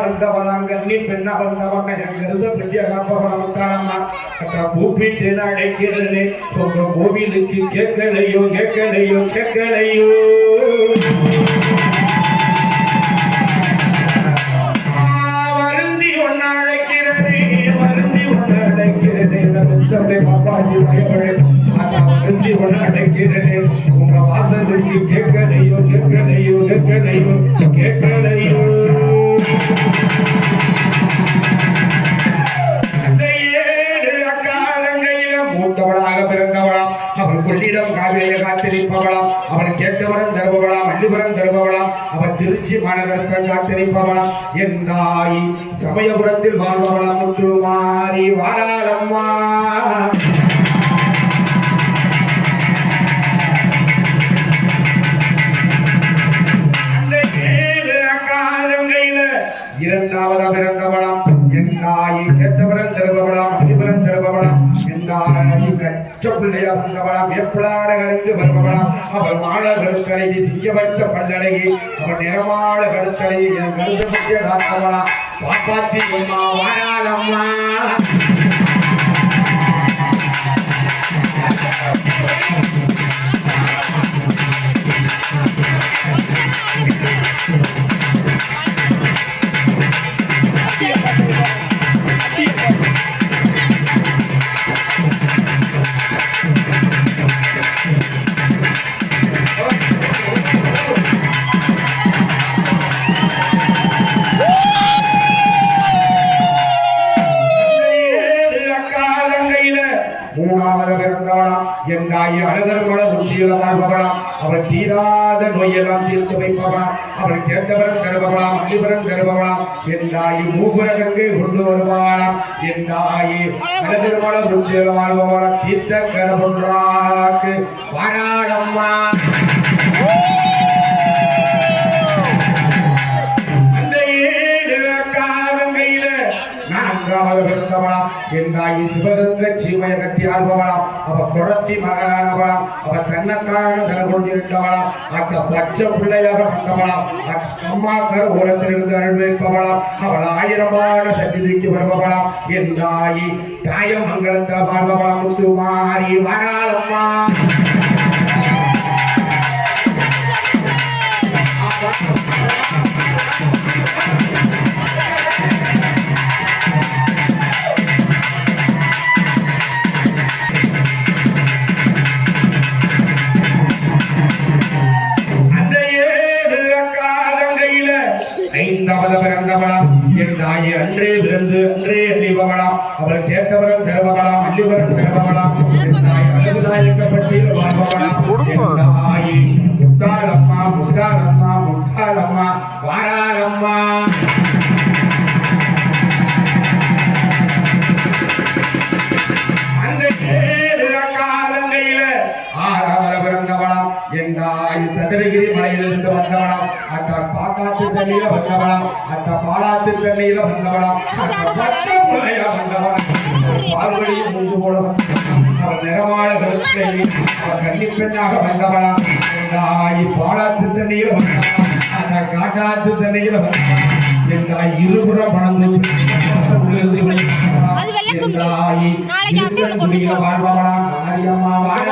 வந்தவளாம் கண்ணி பெண்ணா வந்தவங்க என் கருச பெட்டிய காப்பவளம் கூப்பிட்டு அழைக்கிறது உங்க கோவிலுக்கு கேட்கலையோ கேட்கலையோ கேட்கலையோ? வருந்தி ஒன்னு அழைக்கிறது வருந்தி ஒன்னு அழைக்கிறது தந்தை வருந்தி ஒன்னு அழைக்கிறது உங்க வாசலுக்கு அவள் கொள்ளிடம் காவிரியை காத்திருப்பவளாம் அவன் கேட்டவரம் தருபவளாம் அள்ளிபுரம் தருபவளாம். அவன் திருச்சி மாநகரத்தை காத்திருப்பவளாம் என் தாய் சமயபுரத்தில் வாழ்பவளாம் முத்துமாரி வாராளம்மா அந்த ஏழு பிறந்தவளாம். என் தாயை கேட்டவள் கச்ச பிள்ளையா வந்தவளாம் வருபவளாம். அவள் மாணவர்கள் கழுத்தழகி சிங்க வச்ச பல்லழகி அவள் நிறமாட கழுத்தழகி என் கருத்து பற்றிய காத்தவளாம் பாப்பாத்தி அம்மா வாழாலம்மா மூணாவது பிறந்தவளாம் என் அழகர் மல உச்சியில வாழ்பவளாம் அவள் தீராத நோயெல்லாம் தீர்த்து வைப்பவளாம். அவள் கேட்டவரம் தருபவளாம் அடிவரம் தருபவளாம். என் தாய் கொண்டு அழகர் தீர்த்த கரபொன்றாக்கு வாராடம்மா. தாயி சிவகங்க சீமைய கட்டி ஆள்பவளாம் அவ குழத்தி மகனானவளாம் அவ தன்னைத்தான தன கொண்டிருந்தவளாம் அத்த பச்சை பிள்ளையாக வந்தவளாம் அம்மா கரு உரத்திலிருந்து அனுபவிப்பவளாம் அவள் ஆயிரமான சக்திக்கு வருபவளாம். என் தாயி தாயம் தாயமங்கலத்தை வாழ்பவளாம். முத்துமாரி வராளம்மா என் தாயை அன்றே பிறந்து அன்றே அள்ளிபவளாம் அவள் கேட்டவரம் தருபவளாம் அள்ளிவரம் தருபவளாம் வாழ்பவளாம் என் தாய் மலையிலிருந்து வந்தவளாம். அத்த பாக்காத்து தண்ணியில வந்தவளாம். அத்த பாலாத்து தண்ணியில வந்தவளாம். அத்த பச்சை புள்ளையா வந்தவளாம். பார்வடியில் முந்து போல வந்தவளாம். அவள் நிறமாள கருத்தை அவள் கன்னிப்பெண்ணாக வந்தவளாம். என் தாய் பாலாத்து தண்ணியில வந்தவளாம். அந்த காட்டாத்து தண்ணியில என் தாய் இருபுறம் பணந்து கொண்டு போவோம். வாழ்பவளாம். மாரியம்மா வாழ